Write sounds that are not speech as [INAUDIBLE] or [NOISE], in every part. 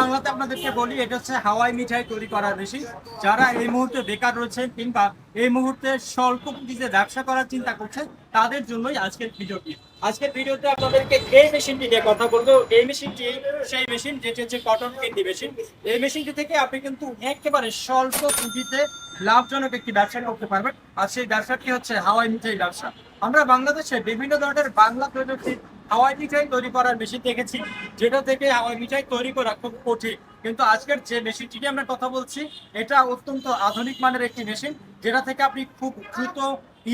বাংলাতে আপনাদেরকে বলি, এটা হচ্ছে হাওয়াই মিঠাই তৈরি করার মেশিন যারা এই মুহূর্তে বেকার রয়েছেন কিংবা এই মুহূর্তে স্বল্প পুঁজিতে ব্যবসা করার চিন্তা করছেন, তাদের জন্যই আজকের ভিডিওটি। আজকের ভিডিওতে আপনাদেরকে এই মেশিনটি নিয়ে কথা বলব। এই মেশিনটি সেই মেশিন যেটি হচ্ছে কটন ক্যান্ডি মেশিন এই মেশিনটি থেকে আপনি কিন্তু একেবারে স্বল্প পুঁজিতে লাভজনক একটি ব্যবসা করতে পারবেন। আর সেই ব্যবসাটি হচ্ছে হাওয়াই মিঠাই ব্যবসা। আমরা বাংলাদেশে বিভিন্ন ধরনের বাংলা প্রযুক্তির হাওয়াই মিঠাই তৈরি করার মেশিন দেখেছি, যেটা থেকে হাওয়াই মিঠাই তৈরি করা খুব কঠিন। কিন্তু আজকের যে মেশিনটি নিয়ে আমরা কথা বলছি, এটা অত্যন্ত আধুনিক মানের একটি মেশিন যেটা থেকে আপনি খুব দ্রুত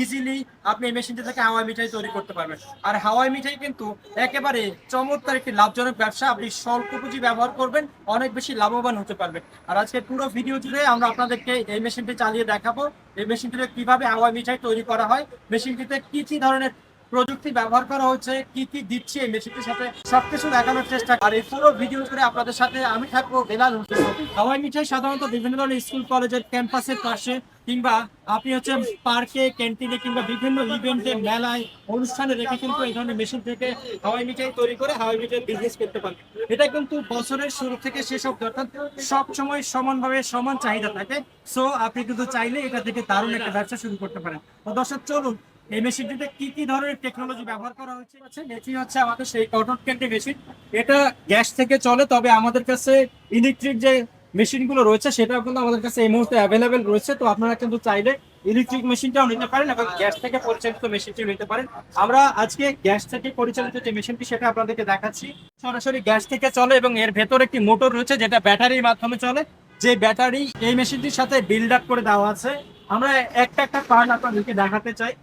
ইজিলি আপনি এই মেশিনটি থেকে হাওয়াই মিঠাই তৈরি করতে পারবেন। আর হাওয়াই মিঠাই কিন্তু একেবারে চমৎকার একটি লাভজনক ব্যবসা। আপনি স্বল্প পুঁজি ব্যবহার করবেন, অনেক বেশি লাভবান হতে পারবেন। আর আজকে পুরো ভিডিও জুড়ে আমরা আপনাদেরকে এই মেশিনটি চালিয়ে দেখাবো। এই মেশিনটিতে কীভাবে হাওয়াই মিঠাই তৈরি করা হয় মেশিনটিতে কি কি ধরনের প্রযুক্তি ব্যবহার করা হচ্ছে, কি কি দিচ্ছে এই মেশিনটির সাথে সবকিছু দেখানোর চেষ্টা আর এই পুরো ভিডিও করে আপনাদের সাথে আমি থাকব বেলাল হোসেন। হাওয়াই মিঠাই সাধারণত বিভিন্ন ধরনের স্কুল, কলেজের ক্যাম্পাসের পাশে কিংবা আপনি হচ্ছে পার্কে ক্যান্টিনে কিংবা বিভিন্ন ইভেন্টে মেলায়, অনুষ্ঠানে রেখে কিন্তু এই ধরনের মেশিন থেকে হাওয়াই মিঠাই তৈরি করে হাওয়াই মিঠাই বিজনেস করতে পারেন এটা কিন্তু বছরের শুরু থেকে শেষ অব্দি অর্থাৎ সব সময় সমানভাবে সমান চাহিদা থাকে। সো আপনি কিন্তু চাইলে এটা থেকে দারুণ একটা ব্যবসা শুরু করতে পারেন। তো দর্শক, চলুন এই মেশিনটিতে কি কি ধরনের টেকনোলজি ব্যবহার করা হচ্ছে এটি হচ্ছে আমাদের সেই কটন ক্যান্ডি মেশিন এটা গ্যাস থেকে চলে, তবে আমাদের কাছে ইলেকট্রিক যে মেশিনগুলো রয়েছে, সেটাও কিন্তু আমাদের কাছে এই মুহূর্তে অ্যাভেলেবেল রয়েছে। তো আপনারা কিন্তু চাইলে ইলেকট্রিক মেশিনটাও নিতে পারেন এবং গ্যাস থেকে পরিচালিত মেশিনটি নিতে পারেন। আমরা আজকে গ্যাস থেকে পরিচালিত যে মেশিনটি সেটা আপনাদেরকে দেখাচ্ছি। সরাসরি গ্যাস থেকে চলে এবং এর ভেতর একটি মোটর রয়েছে, যেটা ব্যাটারির মাধ্যমে চলে। যে ব্যাটারি এই মেশিনটির সাথে বিল্ড আপ করে দেওয়া আছে। আমরা একটা একটা পার্ট আপনাদেরকে দেখাতে চাই।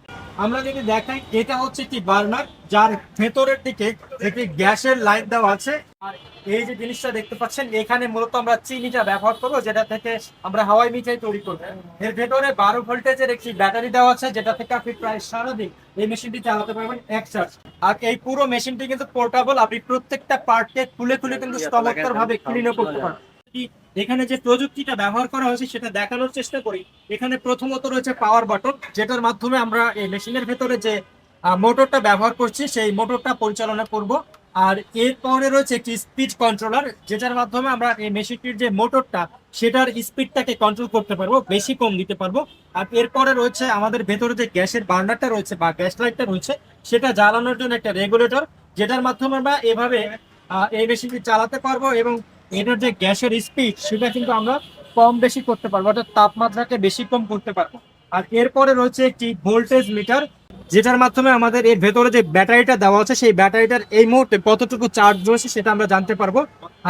আমরা যদি দেখাই এটা হচ্ছে একটি বার্নার যার ভেতরের দিকে একটি গ্যাসের লাইন দেওয়া আছে। আর এই যে জিনিসটা দেখতে পাচ্ছেন এখানে মূলত আমরা চিনিটা ব্যবহার করব যেটা থেকে আমরা হাওয়াই মিঠাই তৈরি করব। এর ভেতরে বারো ভোল্টেজের একটি ব্যাটারি দেওয়া আছে যেটা থেকে আপনি প্রায় সারাদিন এই মেশিনটি চালাতে পারবেন এক চার্জ। আর এই পুরো মেশিনটি কিন্তু পোর্টেবল আপনি প্রত্যেকটা পার্টকে খুলে খুলে কিন্তু চমৎকার ভাবে ক্লিনও করতে পারেন কি এখানে যে প্রযুক্তিটা ব্যবহার করা হয়েছে সেটা দেখানোর চেষ্টা করি। এখানে প্রথমত রয়েছে পাওয়ার বাটন যেটার মাধ্যমে আমরা এই মেশিনের ভেতরে যে মোটরটা ব্যবহার করছি, সেই মোটরটা পরিচালনা করব। আর এরপরে রয়েছে একটি স্পিড কন্ট্রোলার যেটার মাধ্যমে আমরা এই মেশিনটির যে মোটরটা সেটার স্পিডটাকে কন্ট্রোল করতে পারব, বেশি কম দিতে পারব। আর এরপরে রয়েছে আমাদের ভেতরে যে গ্যাসের বার্নারটা রয়েছে বা গ্যাস লাইটটা রয়েছে, সেটা জ্বালানোর জন্য একটা রেগুলেটর যেটার মাধ্যমে আমরা এভাবে এই মেশিনটি চালাতে পারব এবং এটার যে গ্যাসের স্পিড সেটা কিন্তু আমরা কম বেশি করতে পারব, অর্থাৎ তাপমাত্রাকে বেশি কম করতে পারব। আর এরপরে রয়েছে একটি ভোল্টেজ মিটার যেটার মাধ্যমে আমাদের এর ভেতরে যে ব্যাটারিটা দেওয়া আছে, সেই ব্যাটারিটার এই মুহূর্তে কতটুকু চার্জ রয়েছে সেটা আমরা জানতে পারব।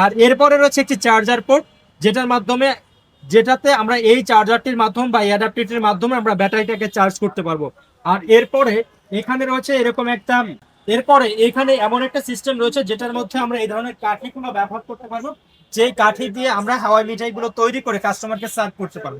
আর এরপরে রয়েছে একটি চার্জার পোর্ট যেটার মাধ্যমে, যেটাতে আমরা এই চার্জারটির মাধ্যমে বা অ্যাডাপ্টারটির মাধ্যমে আমরা ব্যাটারিটাকে চার্জ করতে পারব। আর এরপরে এখানে রয়েছে এরকম একটা এরপরে এখানে এমন একটা সিস্টেম রয়েছে যেটার মধ্যে আমরা এই ধরনের কাঠিগুলো ব্যবহার করতে পারব যে কাঠি দিয়ে আমরা হাওয়াই মিঠাইগুলো তৈরি করে কাস্টমারকে সার্ভ করতে পারব।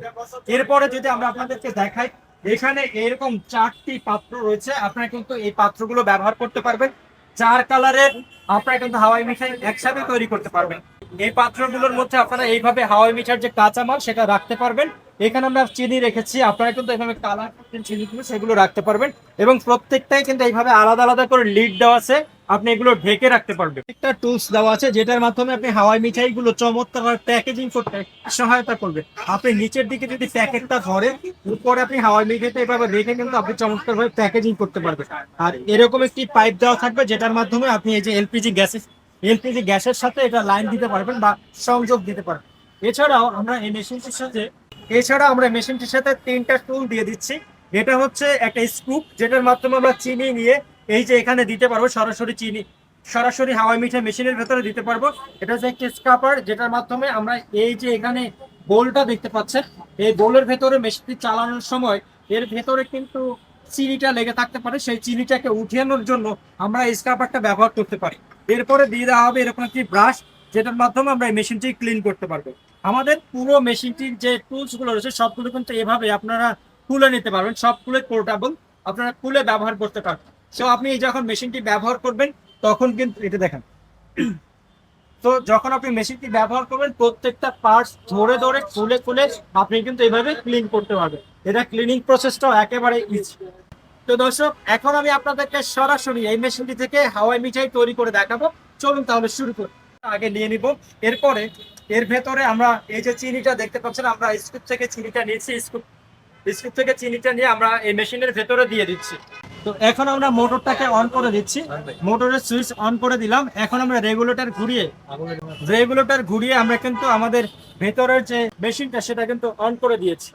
এরপরে যদি আমরা আপনাদেরকে দেখাই, এখানে এরকম চারটি পাত্র রয়েছে, আপনারা কিন্তু এই পাত্রগুলো ব্যবহার করতে পারবেন। চার কালারের আপনারা কিন্তু হাওয়াই মিঠাই একসাথে তৈরি করতে পারবেন। এই পাত্রগুলোর মধ্যে আপনারা এইভাবে হাওয়াই মিঠার যে কাঁচামাল, সেটা রাখতে পারবেন। এখানে আমরা চিনি রেখেছি। আপনারা কিন্তু এইভাবে কালার চিনিগুলো সেগুলো রাখতে পারবেন। এবং প্রত্যেকটাই কিন্তু এইভাবে আলাদা আলাদা করে লিড দেওয়া আছে। আপনি এগুলো ঢেকে রাখতে পারবেন। একটা টুলস দেওয়া আছে, যেটার মাধ্যমে আপনি হাওয়াই মিঠাই গুলো চমৎকার প্যাকেজিং করতে সহায়তা করবে। আপনি নিচের দিকে যদি প্যাকেটটা ধরেন উপরে আপনি হাওয়াই মিঠাইটা এভাবে রেখে কিন্তু আপনি চমৎকার ভাবে প্যাকেজিং করতে পারবেন। আর এরকম একটি পাইপ দেওয়া থাকবে, যেটার মাধ্যমে আপনি এই যে এলপিজি গ্যাসের এলপিজি গ্যাসের সাথে এটা লাইন দিতে পারবেন বা সংযোগ দিতে পারবেন। এছাড়াও আমরা এই মেশিনটির সাথে এছাড়া আমরা মেশিনটির সাথে তিনটা টুল দিয়ে দিচ্ছি। এটা হচ্ছে একটা স্কুপ যেটার মাধ্যমে আমরা চিনি নিয়ে এই যে এখানে দিতে পারব, সরাসরি চিনি, সরাসরি হাওয়াই মিঠাই মেশিনের ভেতরে দিতে পারব। এটা হচ্ছে একটি স্কাপার যেটার মাধ্যমে আমরা এই যে এখানে বোলটা দেখতে পাচ্ছেন, এই বোলের ভেতরে মেশিনটি চালানোর সময় এর ভেতরে কিন্তু চিনিটা লেগে থাকতে পারে। সেই চিনিটাকে উঠিয়ানোর জন্য আমরা এই স্কাপারটা ব্যবহার করতে পারি। এরপরে দিয়ে দেওয়া হবে এরকম একটি ব্রাশ যেটার মাধ্যমে আমরা এই মেশিনটি ক্লিন করতে পারব। আমাদের পুরো মেশিনটির যে টুলসগুলো রয়েছে, সবগুলো কিন্তু এভাবে আপনারা খুলে নিতে পারবেন। সবগুলো পোর্টেবল আপনারা খুলে ব্যবহার করতে পারবেন। সো আপনি যখন মেশিনটি ব্যবহার করবেন, তখন কিন্তু এটা দেখেন। [CLEARS THROAT] তো যখন আপনি মেশিনটি ব্যবহার করবেন, প্রত্যেকটা পার্টস ধরে ধরে, খুলে খুলে আপনি কিন্তু এভাবে ক্লিন করতে পারবেন। এটা ক্লিনিং প্রসেসটাও একেবারে ইজি তো দর্শক, এখন আমি আপনাদেরকে সরাসরি এই মেশিনটি থেকে হাওয়াই মিঠাই তৈরি করে দেখাবো। চলুন তাহলে শুরু করি। আগে নিয়ে নিব। এরপরে, এর ভেতরে আমরা এই যে চিনিটা দেখতে পাচ্ছেন, আমরা স্কুপ থেকে চিনিটা নিয়েছি। স্কুপ স্কুপ থেকে চিনিটা নিয়ে আমরা এই মেশিনের ভেতরে দিয়ে দিচ্ছি। তো এখন আমরা মোটরটাকে অন করে দিচ্ছি। মোটরের সুইচ অন করে দিলাম। এখন আমরা রেগুলেটর ঘুরিয়ে রেগুলেটর ঘুরিয়ে আমরা কিন্তু আমাদের ভেতরের যে মেশিনটা, সেটা কিন্তু অন করে দিয়েছি।